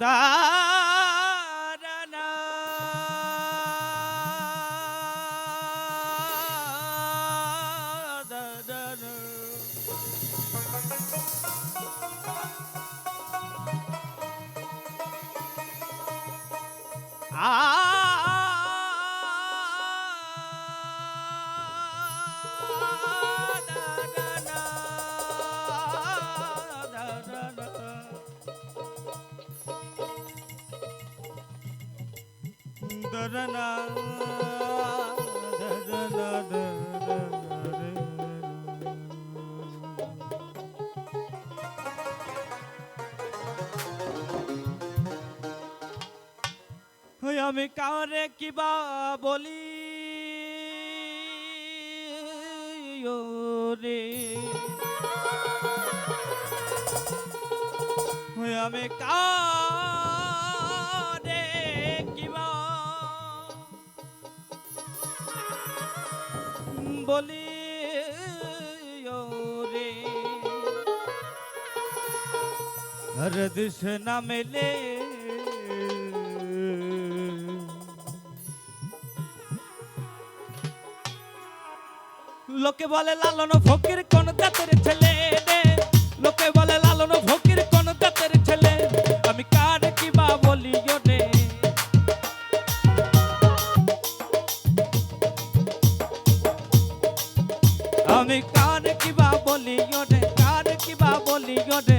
বান্দারানা আ দরনা দরনা আমি কারে কিবা বলি? রে আমি কা বলি রে হরে না মেলে। লোকে বলে লালন ফকির কোন জাতের ছেলে? আমি কার কিবা বলিও রে কার কিবা বলিও রে